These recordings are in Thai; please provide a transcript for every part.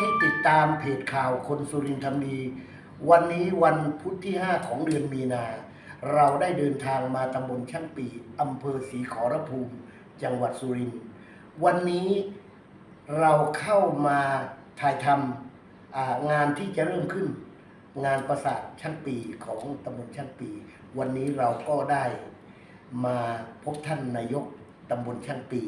ที่ติดตามเพจข่าวคนสุรินทร์ทำดีวันนี้วันพุธที่ 5 ของเดือนมีนา เราได้เดินทางมาตำบลช่างปีอำเภอศรีขอรภูมิ จังหวัดสุรินทร์วันนี้เราเข้ามาถ่ายทำงานที่จะเริ่มขึ้น งานประสาทช่างปีของตำบลช่างปี วันนี้เราก็ได้มาพบท่านนายกตำบลช่างปี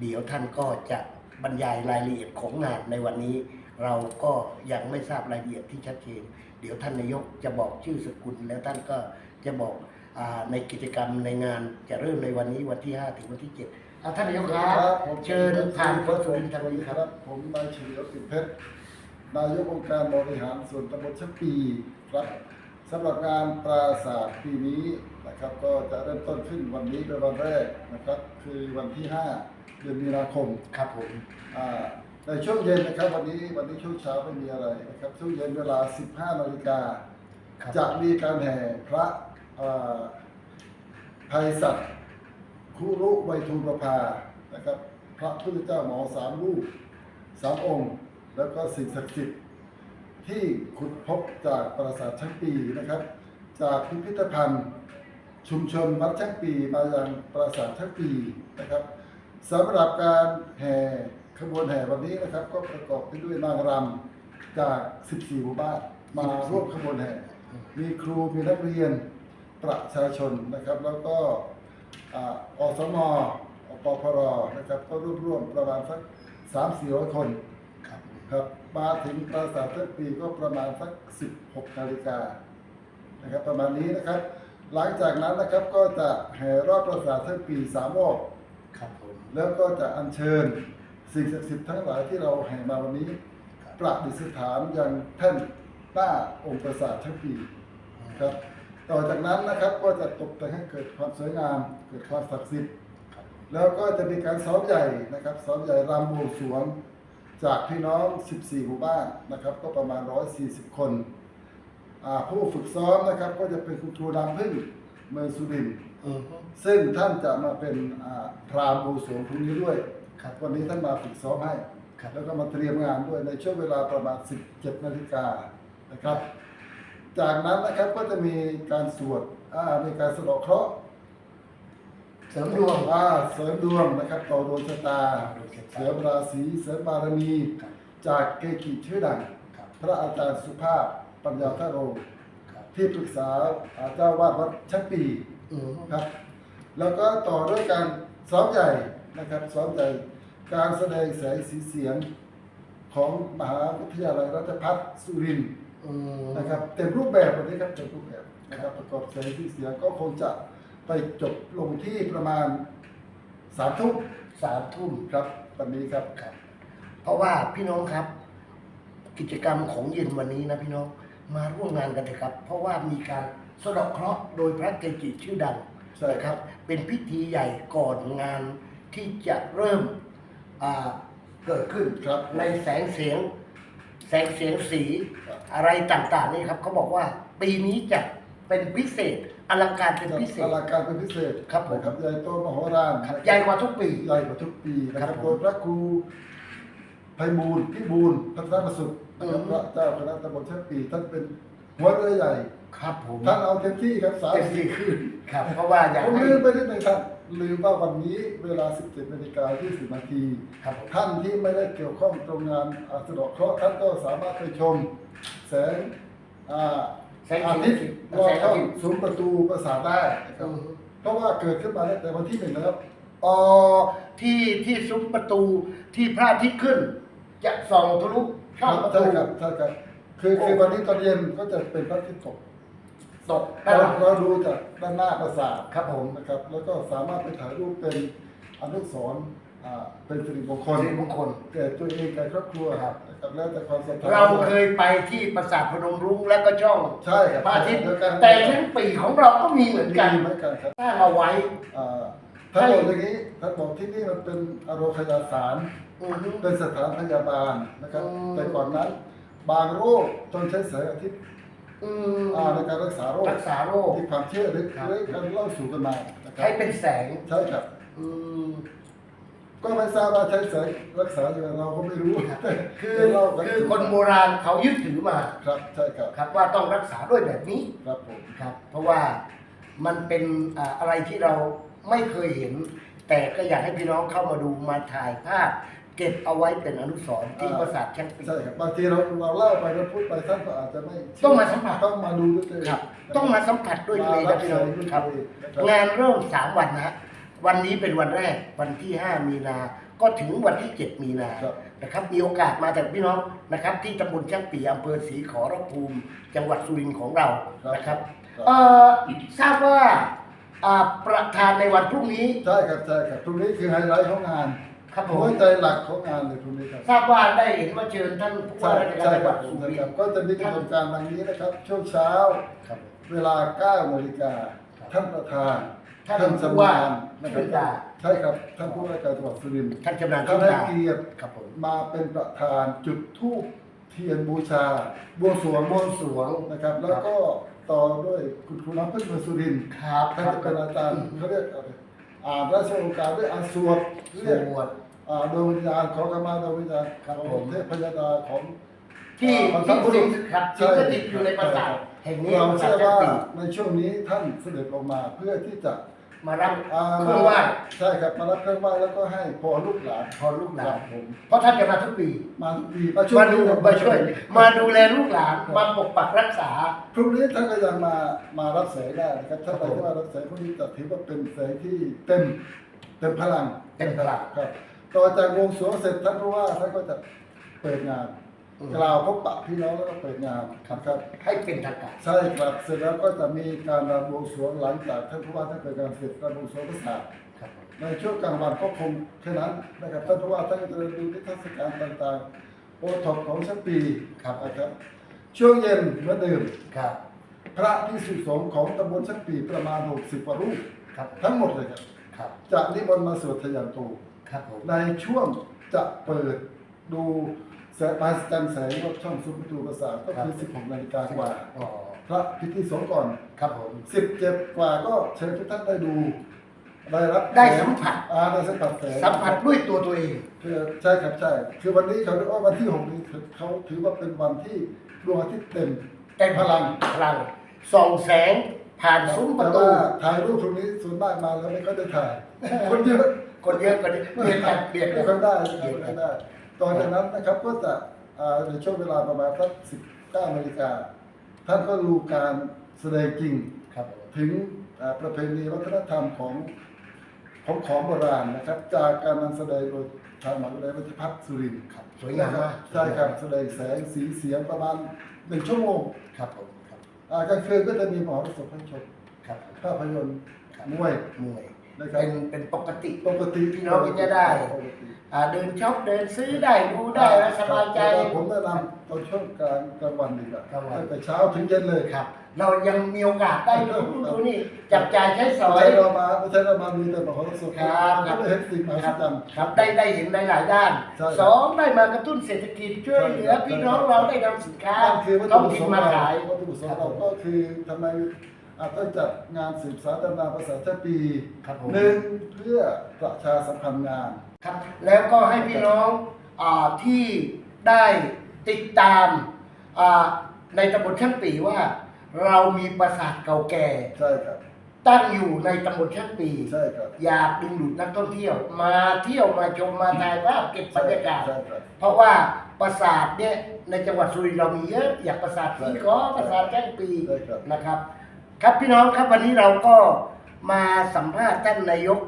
เดี๋ยวท่านก็จะบรรยายรายละเอียดของงานในวันนี้ เราก็ยังไม่ทราบรายละเอียดที่ชัดเจน เดี๋ยวท่านนายกจะบอกชื่อสกุล แล้วท่านก็จะบอกอาในกิจกรรมในงานจะเริ่มในวันนี้วันที่ 5 ถึงวันที่7อ่าท่านนายกครับ ผมเชิญผ่านคนสุรินทร์ทางนี้ครับ ผมนายเฉลียวสินเพชรนายกองค์การบริหารส่วนตำบลชักปีครับสำหรับงานปราศาสตร์ปีนี้นะครับก็จะเริ่มต้นขึ้นวันนี้เป็นวันแรกนะครับ คือวันที่ 5 เดือนมีนาคมครับผมอ่า ในช่วงเย็นนะครับวันนี้วันนี้ช่วงเช้าไม่มีอะไรนะครับช่วงเย็นเวลา 15นาฬิกาครับจะมีการแห่พระอ่าภัยสัตว์คุรุไวยทูลประภานะครับ พระพุทธเจ้าหมอสามรูปสามองค์ แล้วก็สิ่งศักดิ์สิทธิ์ที่ขุดพบจากปราสาทชั้งปีนะครับ จากพิพิธภัณฑ์ ชุมชนวัดชั้งปีมายังปราสาทชั้งปีนะครับสำหรับการแห่ ขบวนแห่วันนี้นะครับก็ประกอบไปด้วยนางรำจาก 14 หมู่บ้านมาร่วมขบวนแห่ มีครูมีนักเรียนประชาชนนะครับ แล้วก็อ่าอสมปพรนะครับ ก็รวบรวมประมาณสักสามสี่ร้อยคนครับครับมาถึงปราสาททั้งปีก็ประมาณสัก 16นาฬิกานะครับประมาณนี้นะครับ หลังจากนั้นนะครับก็จะแห่รอบปราสาททั้งปีสามรอบครับผมแล้วก็จะอัญเชิญ สิ่งศักดิ์สิทธิ์ทั้งหลายที่เราแห่มาวันนี้ครับประดิษฐานยังแท่นหน้าองค์ปราสาททั้งปีครับ ต่อจากนั้นนะครับก็จะตกแต่งให้เกิดความสวยงาม เกิดความศักดิ์สิทธิ์ครับแล้วก็จะมีการซ้อมใหญ่นะครับซ้อมใหญ่รำบวงสรวงจากพี่น้อง 14 หมู่บ้านนะครับ ก็ประมาณ 140 คนอ่าผู้ฝึกซ้อมนะครับ ก็จะเป็นคุณครูดำพึ่งเมืองสุรินทร์อือฮึซึ่งท่านจะมาเป็นอ่าพรามบวงสรวงพรุ่งนี้ด้วย ครับวันนี้ท่านมาฝึกซ้อมให้ครับแล้วก็มาเตรียมงานด้วยในช่วงเวลาประมาณ 17 นาฬิกานะครับ จากนั้นนะครับก็จะมีการสวดอ่ามีการสะเดาะเคราะห์เสริมดวงอ่าเสริมดวงนะครับต่อดวงชะตาดวงชะตาเสริมราศีเสริมบารมีครับจากเกจิชื่อดังครับพระอาจารย์สุภาพปัญญาทโรครับที่ปรึกษาอ่าเจ้าวาดวัดชักปีอือฮึครับ แล้วก็ต่อด้วยการซ้อมใหญ่นะครับซ้อมใหญ่ การแสดงแสงสีเสียงของมหาวิทยาลัยราชภัฏสุรินทร์อืมนะครับเต็มรูปแบบวันนี้ครับเต็มรูปแบบนะครับประกอบแสงสีเสียงก็คงจะไปจบลงที่ประมาณสามทุ่มสามทุ่มครับวันนี้ครับครับ เพราะว่าพี่น้องครับ กิจกรรมของเย็นวันนี้นะพี่น้องมาร่วมงานกันเถอะครับ เพราะว่ามีการสะเดาะเคราะห์โดยพระเกจิชื่อดังใช่นะครับ เป็นพิธีใหญ่ก่อนงานที่จะเริ่มอ่า เกิดขึ้นครับในแสงเสียง แสงเสียงสีอะไรต่างๆนี่ครับเขาบอกว่าปีนี้จะเป็นพิเศษอลังการเป็นพิเศอษลังการเป็นพิเศษครับผมนะครับใหญ่โตมโหฬารครับใหญ่กว่าทุกปีใหญ่กว่าทุกปีนะคครัรับบผมโดยพระครูไพบูลย์พิบูลย์พัฒนประสุทธิ์นะครับอืมพระเจ้าคณะตำบลเชฟปีท่านเป็นหัวเรือใหญ่ครับผมท่านเอาเต็มที่ครับสามเต็มสี่ที่คืนครับเพราะว่าอยากผมให้ลืมไปนิดหนึงท่าน ลืมว่าวันนี้เวลา 17นาฬิกา20นาทีครับผมท่านที่ไม่ได้เกี่ยวข้องตรงงานอาสะเดาะเคราะห์ท่านก็สามารถไปชม แสงอ่าแสงอาสีทิตย์ลแสอยงเข้าอาทิตย์ซุ้มประตูปราสาทได้นะครับอืมเพราะว่าเกิดขึ้นมาตั้งแต่วันที่หนึ่งนะครับอ๋อที่ที่ซุ้มประตูที่พระอาทิตย์ขึ้น จะส่องทะลุช่องประตู ใช่ครับใช่ครับคือคือวันนี้ตอนเย็นก็จะเป็นพระอาทิตย์ตก ตกเราเราดูจากด้านหน้าปราสาทครับผมนะครับ แล้วก็สามารถไปถ่ายรูปเป็นอนุสรณ์อ่าเป็นสิริมงคลสิริมงคลแก่ตัวเองแก่ครอบครัวครับนะครับแล้วแต่ความศรัทธาเราเคยไปที่ปราสาทพนมรุ้งและก็ช่องใช่ครับพระอาทิตย์เดียวกันแต่ทั้งปีของเราก็มีเหมือนกันมีเหมือนกันครับสร้างเอาไว้อ่าท่านบอกอย่างนี้ท่านบอกที่นี่มันเป็นอโรคยาสารอือฮึเป็นสถานพยาบาลนะครับอืมแต่ก่อนนั้น บางโรคต้องใช้แสงอาทิตย์ อืมอ่าในการรักษาโรครักษาโรค ที่ความเชื่อหรือครับหรือการเล่าสู่กันมานะครัใช้เป็นแสง ใช่ครับอืม ก็ไม่ทราบว่าใช้แสงรักษาอย่างไรเราก็ไม่รู้คือแต่เราก็คือคนโบราณเขายึดถือมาครับใช่ครับครับว่าต้องรักษาด้วยแบบนี้ครับผมครับ เพราะว่ามันเป็นอ่าอะไรที่เราไม่เคยเห็น แต่ก็อยากให้พี่น้องเข้ามาดูมาถ่ายภาพ เก็บเอาไว้เป็นอนุสรณ์ที่ปราสาทแช่งปีใช่ครับบางทีเราเราเล่าไปเราพูดไปท่านก็อาจจะไม่เชื่ต้องมาสัมผัส ต้องมาดูด้วยตัวเองครับ ต้องมาสัมผัสด้วยตัวเองมานะพี่น้องด้วยครับตัวเองนะครับ งานเริ่มสามวันนะฮะวันนี้เป็นวันแรกวันที่ 5 มีนา ก็ถึงวันที่ 7 มีนาครับนะครับมีโอกาสมาจากพี่น้องนะครับ ที่ตำบลช่างปีอำเภอศรีขอรภูมิ จังหวัดสุรินทร์ของเรานะครับครับ เอ่อทราบว่าอ่าประธานในวันพรุ่งนี้ ใช่ครับใช่ครับตรงนี้คือไฮไลท์ของงาน ครับผมหัวใจหลักของงานเลยตรงนี้ครับทราบว่าได้เห็นว่าเชิญท่านผู้ใช่ว่าราชการใช่จังหครัวับดสุใช่รินครับทร์ก็จะมีกำหนดการดังนี้นะครับ ช่วงเช้า ครับ เวลา9นาฬิกาท่านประธานท่านท่านผู้ชำว่านาญนะคชื่นรัตาบใช่ครับท่านผู้ว่าการจังหวัดสุรินทร์ท่านชำนาญท่าชื่นนให้ตาเกียรติครับผมมาเป็นประธานจุดธูปเทียนบูชาบวงสรวงบวงสรวงนะครับ แล้วก็ต่อด้วยคุณครูน้ำพึ่งเมืองสุรินทร์ครับท่านจะเป็นอาจารย์เขาเรียกอะไรอ่านราชโองการด้วยอาสวดสเรียกวดอ่า ดวงวิญญาณของกรรมาดวงวิญญาณครับขผองมเทพพญาดาของ ที่อ่าที่บรรพบุรุสิษงครับใช่สิงสถิตอยู่ในปราสาทแห่งนี้เราปราสาเชื่ทอแจ้งว่าปีในช่วงนี้ท่านเสด็จลงมาเพื่อที่จะมารับอ่าเครื่องไหว้ใช่ครับมารับเครื่องไหว้แล้วก็ให้พอลูกหลานพอลูกหลาครันบผมเพราะท่านจะมาทุกปี มาทุกปีมาช่วยมาดูมาช่วย มาดูแลลูกหลานครับมาปกปักรักษา พรุ่งนี้ท่านก็ยังมามารับแสงได้นะครับถ้าไปครับผมที่ว่ารับแสงพรุ่งนี้จะถือว่าเป็นแสงที่เต็มเต็มพลังเต็มพลัง ครับ ต่อจากวงสรวงเสร็จท่านผู้ว่าท่านก็จะเปิดงานอืมกล่าวพบปะพี่น้องแล้วก็เปิดงานครับครับให้เป็นทางการใช่ครับเสร็จแล้วก็จะมีการรำบวงสรวงหลังจากท่านผู้ว่าท่านเปิดงานเสร็จรำบวงสรวงประสาทครับผมในช่วงกลางวันก็คงแค่นั้นนะครับท่านผู้ว่าท่านก็จะดูนิทรรศการต่างๆ โอท็อปของชั้นปีครับนะครับ ช่วงเย็นเหมือนเดิมครับ พระพิสุสงฆ์ของตำบลชั้นปีประมาณ 60กว่ารูปครับทั้งหมดเลยครับครับจะนิมนต์มาสวดทยันตู ครับผมในช่วงจะเปิดดูแสงมหัศจรรย์แสงรอบช่องซุ้มประตูประสาทก็คือ 16 นาฬิกากว่าอ๋อพระพิธีสงฆ์ก่อน ครับผม 17 กว่าก็เชิญทุกท่านได้ดู ได้รับได้สัมผัส อ่าได้สัมผัสแสงสัมผัสด้วยตัวตัวเองคือใช่ครับใช่ คือวันนี้เขาเรียกว่าวันที่หกนี้เขาถือว่าเป็นวันที่ดวงอาทิตย์เต็ม เต็มพลัง พลัง ส่องแสงผ่านซุ้มประตู แต่ว่าถ่ายรูปตรงนี้ส่วนมากมาแล้วไม่ค่อยได้ถ่าย คนเยอะ คนเยอะกว่านี้เปลี่ยนกันเปลี่ยนไม่กัค่อนยได้ไม่ค่อยได้ตอจากนั้นนะครับก็จะในช่วงเวลาประมาณสักสิบเก้านาฬิกาท่านก็ดูการแสดงจริงครับถึงประเพณีวัฒนธรรมของของของโบราณนะครับ จากการนำแสดงโดยทางมหาวิทยาลัยวัฒนพัฒน์สุรินทร์ครับสวยงามมากใช่ครับแสดงแสงสีเสียงประมาณหนึ่งชั่วโมงครับผมครับอ่ากลางคืนก็จะมีหมอรสพให้ชมครับภาพยนตร์มวยมวย นะครับ เป็นเป็นปกติปกติพี่น้องก็จะได้ ปกติอ่าเดินช็อปเดินซื้อได้ดูได้แล้วสบายใจ แต่ผมแนะนำตอนช่วงกลางกลางวันดีกว่ากลางวัน ตั้งแต่เช้าถึงเย็นเลยครับ เรายังมีโอกาสได้ดูดูนี่จับจ่ายใช้สอไม่ย ใช่เรามาไม่ใช่เรามาดูแต่หมอรสพครับครัก็บได้เห็นสิ่งมหัคศรับจรรย์ ครับได้ได้เห็นหลาย ๆ ด้านใช่ครับสองได้มากระตุ้นเศรษฐกิจช่วยเหลือใช่ครับ พี่น้องเราได้นำสินค้านั่นคือวัตท้ถุองประถิ่สนงค์มาเราขายวัตถุประสงค์เราก็คือทำไม อาต้องจัดงานสืบสานตำนานภาษาชาติปีครับผม หนึ่งเพื่อประชาสัมพันธ์งาน ครับแล้วก็ให้พี่น้องอาที่ได้ติดตามอ่าในตำบลช่างปีว่า เรามีปราสาทเก่าแก่ ใช่ครับ ตั้งอยู่ในตำบลช่างปี ใช่ครับอยากดึงดูดนักท่องเที่ยว มาเที่ยวมาชมมาถ่ายภาพเก็บบรรยากาศ ใช่ครับ เพราะว่าปราสาทเนี่ยในจังหวัดสุรินทร์เรามีเยอะ อย่างปราสาทสีขอปราสาทแจ้งปีใช่ครับ นะครับ ครับพี่น้องครับวันนี้เราก็มาสัมภาษณ์ท่านนายก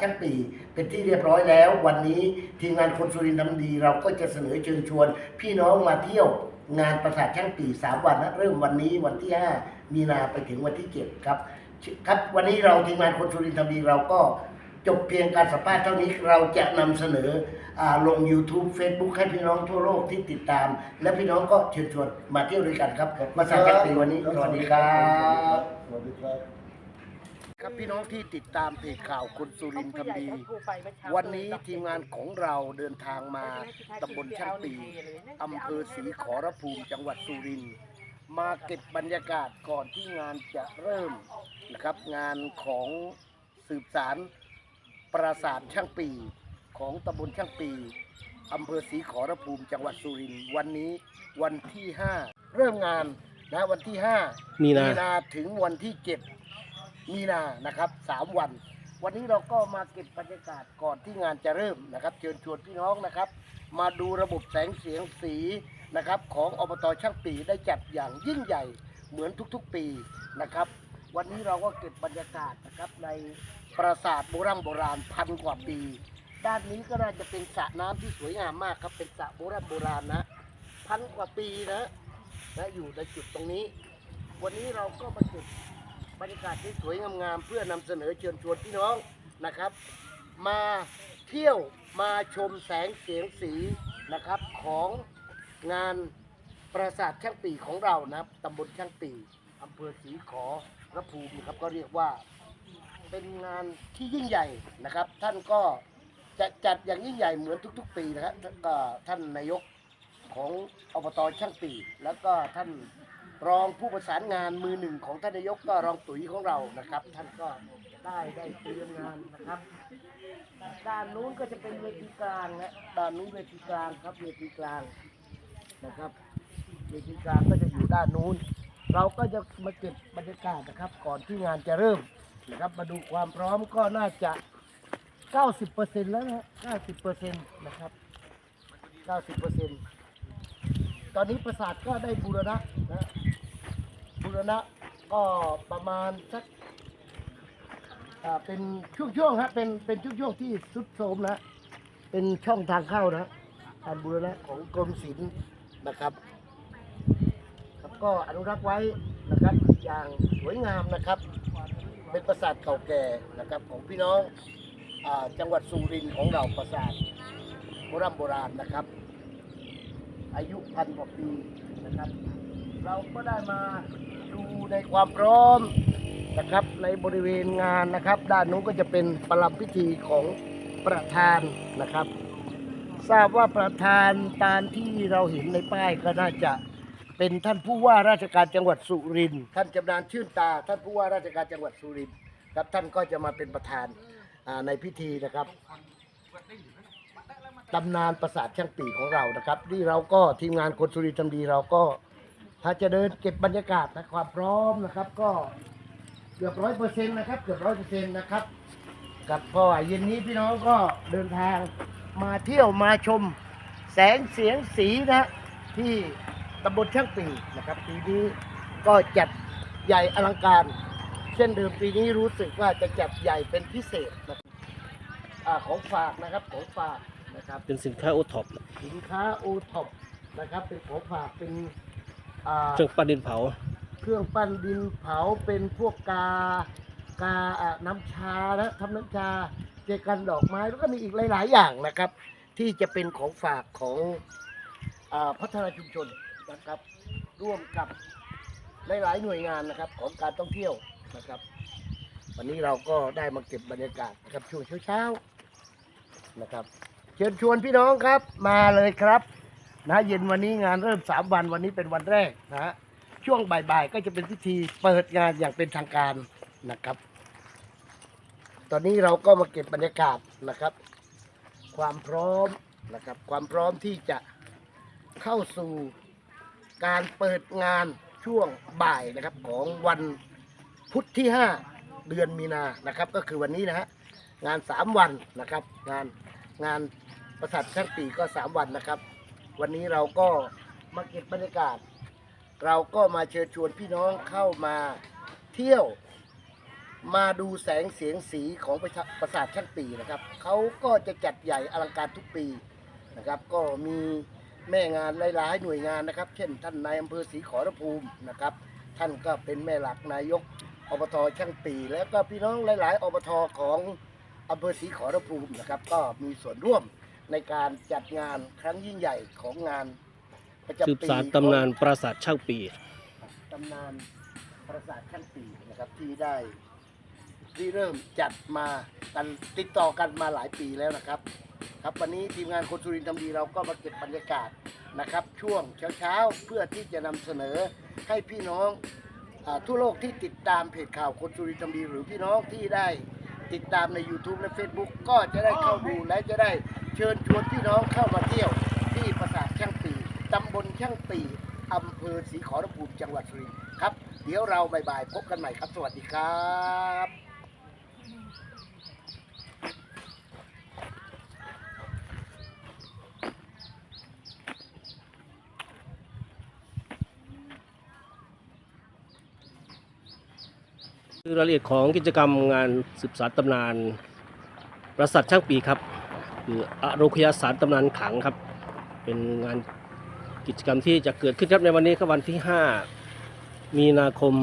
ช่างปีเป็นที่เรียบร้อยแล้ว วันนี้ทีมงานคนสุรินทร์ทำดี เราก็จะเสนอเชิญชวน พี่น้องมาเที่ยวงานประสาทช่างปี3วันนะเริ่มวันนี้วันที่ 5 มีนาไปถึงวันที่7ครับครับ วันนี้เราทีมงานคนสุรินทร์ทำดีเราก็จบเพียงการสัมภาษณ์เท่านี้เราจะนำเสนอ ลง YouTube Facebook ให้พี่น้องทั่วโลกที่ติดตาม และพี่น้องก็เชิญชวนมาเที่ยวด้วยกันครับ มาสาจักรีวันนี้สวัสดีครับสวัสดีครับ ครับพี่น้องที่ติดตามเพจข่าวคนสุรินทร์ทำดี วันนี้ทีมงานของเราเดินทางมาตำบลช่างปีอำเภอศรีขอรภูมิจังหวัดสุรินทร์มาเก็บบรรยากาศก่อนที่งานจะเริ่มนะครับ งานของสืบสารปราสาทช่างปี ของตำบลช่างปีอำเภอศรีขอรภูมิจังหวัดสุรินทร์วันนี้วันที่ 5 เริ่มงานนะวันที่ 5 มีนานา ถึงวันที่ 7 มีนานะครับ 3 วัน วันนี้เราก็มาเก็บบรรยากาศก่อนที่งานจะเริ่มนะครับ เชิญชวนพี่น้องนะครับ มาดูระบบแสงเสียงสีนะครับ ของอบตช่างปีได้จัดอย่างยิ่งใหญ่เหมือนทุกๆปีนะครับ วันนี้เราก็เก็บบรรยากาศนะครับในปราสาทโบราณโบราณพันกว่าปี ด้านนี้ก็น่าจะเป็นสระน้ำที่สวยงามมากครับ เป็นสระโบราณโบราณนะ พันกว่าปีนะนะอยู่ในจุดตรงนี้ วันนี้เราก็มาเก็บบรรยากาศที่สวยงามๆเพื่อนำเสนอเชิญชวนพี่น้องนะครับ มาเที่ยวมาชมแสงเสียงสีนะครับของงานปราสาทช่างปีของเรานะครับตำบลช่างปีอำเภอศรีขอระภูมิครับก็เรียกว่าเป็นงานที่ยิ่งใหญ่นะครับ ท่านก็ จะจัดอย่างยิ่งใหญ่เหมือนทุก ๆ ปีนะครับก็ท่านนายกของอบตช่างปี แล้วก็ท่านรองผู้ประสานงานมือหนึ่งของท่านนายกก็รองตุ๋ยของเรานะครับ ท่านก็ได้ได้เตรียมงานนะครับ ด้านนู้นก็จะเป็นเวทีกลางนะด้านนู้นเวทีกลางครับเวทีกลางนะครับเวทีกลางก็จะอยู่ด้านนู้น เราก็จะมาเก็บบรรยากาศนะครับ ก่อนที่งานจะเริ่มนะครับ มาดูความพร้อมก็น่าจะ 90%แล้วนะ90%นนะครับ90%ตอนนี้ประสาทก็ได้บูรณะนะบูรณะก็ประมาณสักอ่าเป็นช่วงๆฮะเป็นเป็นช่วงๆที่สุดโทรมนะเป็นช่องทางเข้านะการบูรณะของกรมศิลป์นะครับครับก็อนุรักษ์ไว้นะครับอย่างสวยงามนะครับ เป็นปราสาทเก่าแก่นะครับของพี่น้อง จังหวัดสุรินทร์ของเราปราสาทโบราณโบราณนะครับ อายุพันกว่าปีนะครับ เราก็ได้มาดูในความพร้อมนะครับในบริเวณงานนะครับ ด้านนู้นก็จะเป็นประลัมพิธีของประธานนะครับ ทราบว่าประธานตามที่เราเห็นในป้ายก็น่าจะเป็นท่านผู้ว่าราชการจังหวัดสุรินทร์ท่านจำนานชื่นตา ท่านผู้ว่าราชการจังหวัดสุรินทร์ครับท่านก็จะมาเป็นประธาน อ่าในพิธีนะครับตำนานประสาทช่างปีของเรานะครับที่เราก็ทีมงานคนสุรินทร์ทำดีเราก็ถ้าจะเดินเก็บบรรยากาศนะความพร้อมนะครับ ก็เกือบร้อยเปอร์เซ็นต์นะครับ เกือบร้อยเปอร์เซ็นต์นะครับ กับพ่อเย็นนี้พี่น้องก็เดินทางมาเที่ยวมาชมแสงเสียงสีนะที่ตำบลช่างปีนะครับปีนี้ก็จัดใหญ่อลังการ เช่นเดิมปีนี้รู้สึกว่าจะจัดใหญ่เป็นพิเศษนะครับอาของฝากนะครับของฝากนะครับเป็นสินค้าโอท็อปสินค้าโอท็อปนะครับเป็นของฝากเป็นอ่าเครื่องปั้นดินเผา เครื่องปั้นดินเผาเป็นพวกกากาอะน้ำชาและทำน้ำชาเจกันดอกไม้แล้วก็มีอีกหลาย ๆ อย่างนะครับ ที่จะเป็นของฝากของอาพัฒนาชุมชนนะครับ ร่วมกับหลาย ๆ หน่วยงานนะครับของการท่องเที่ยว นะครับ วันนี้เราก็ได้มาเก็บบรรยากาศนะครับช่วงเช้าๆนะครับ เชิญชวนพี่น้องครับมาเลยครับนะเย็นวันนี้งานเริ่มสามวันวันนี้เป็นวันแรกนะฮะช่วงบ่ายๆก็จะเป็นพิธีเปิดงานอย่างเป็นทางการนะครับ ตอนนี้เราก็มาเก็บบรรยากาศนะครับ ความพร้อมนะครับ ความพร้อมที่จะเข้าสู่การเปิดงานช่วงบ่ายนะครับของวัน พุธที่ 5 เดือนมีนานะครับ ก็คือวันนี้นะฮะงาน 3 วันนะครับ งานงานประสาทช่างปีก็ 3 วันนะครับ วันนี้เราก็มาเก็บบรรยากาศ เราก็มาเชิญชวนพี่น้องเข้ามาเที่ยวมาดูแสงเสียงสีของประชาประสาทชั้นปีนะครับเขาก็จะจัดใหญ่อลังการทุกปีนะครับ ก็มีแม่งานหลายๆหน่วยงานนะครับ เช่น ท่านนายอำเภอศรีขอรภูมินะครับ ท่านก็เป็นแม่หลักนายก อบตช่างปีแล้วก็พี่น้องหลาย ๆ อบตของอำเภอศรีขอรภูมินะครับ ก็มีส่วนร่วมในการจัดงานครั้งยิ่งใหญ่ของงานประจำปีสืบสารตำนานปราสาทช่างปี ตำนานประสาทขั้นปีนะครับที่ได้ที่เริ่มจัดมากันติดต่อกันมาหลายปีแล้วนะครับ ครับวันนี้ทีมงานคนสุรินทร์ทำดีเราก็มาเก็บบรรยากาศนะครับ ช่วงเช้าๆเพื่อที่จะนำเสนอให้พี่น้อง ทั่วโลกที่ติดตามเพจข่าวคนสุรินทร์ดีหรือพี่น้องที่ได้ติดตามใน YouTube และ Facebook ก็จะได้เข้าดูและจะได้เชิญชวนพี่น้องเข้ามาเที่ยวที่ปราสาทช่างปีตำบลช่างปีอำเภอศรีขอรภูมิจังหวัดสุรินทร์ครับ เดี๋ยวเราบ่ายๆพบกันใหม่ครับ สวัสดีครับ คือรายละเอียดของกิจกรรมงานสืบสานตำนาน ปราสาทช่างปีครับคืออโรคยาสารตำนานขังครับ เป็นงานกิจกรรมที่จะเกิดขึ้นครับในวันนี้ครับวันที่ 5 มีนาคม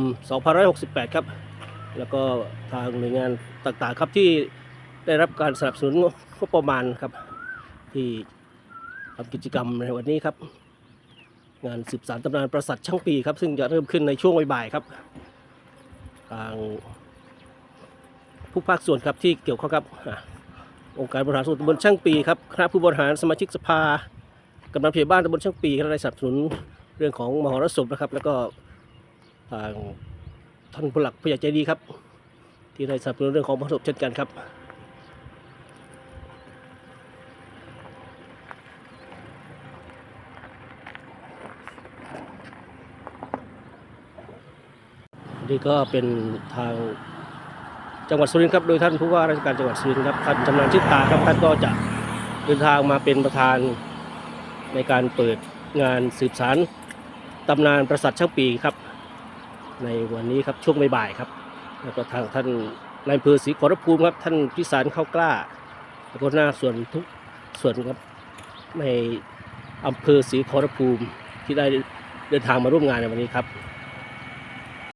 2568 ครับ แล้วก็ทางหน่วยงานต่างๆครับที่ได้รับการสนับสนุนงบประมาณครับ ที่ทำกิจกรรมในวันนี้ครับ งานสืบสานตำนานปราสาทช่างปีครับ ซึ่งจะเริ่มขึ้นในช่วงบ่ายๆครับ ทางผู้ภาคส่วนครับที่เกี่ยวข้องครับองค์การบริหารส่วนตำบลช่างปีครับคณะผู้บริหารสมาชิกสภากำนันเพียบ้านตำบลช่างปีก็ได้สนับสนุนเรื่องของมหรสพนะครับ แล้วก็ทางท่านผู้หลักผู้ใหญ่ใจดีครับ ที่ได้สนับสนุนเรื่องของมหรสพเช่นกันครับ นี่ก็เป็นทางจังหวัดสุรินทร์ครับ โดยท่านผู้ว่าราชการจังหวัดสุรินทร์ครับท่านจำนานชิดตาครับท่านก็จะเดินทางมาเป็นประธานในการเปิดงานสืบสารตำนานประสัทช่างปีครับ ในวันนี้ครับช่วงบ่ายๆครับแล้วก็ทางท่านนายอำเภอศรีขอรภูมิครับ ท่านพิสารเข้ากล้าแล้วก็หน้าส่วนทุกส่วนครับในอำเภอศรีขอรภูมิที่ได้เดินทางมาร่วมงานในวันนี้ครับ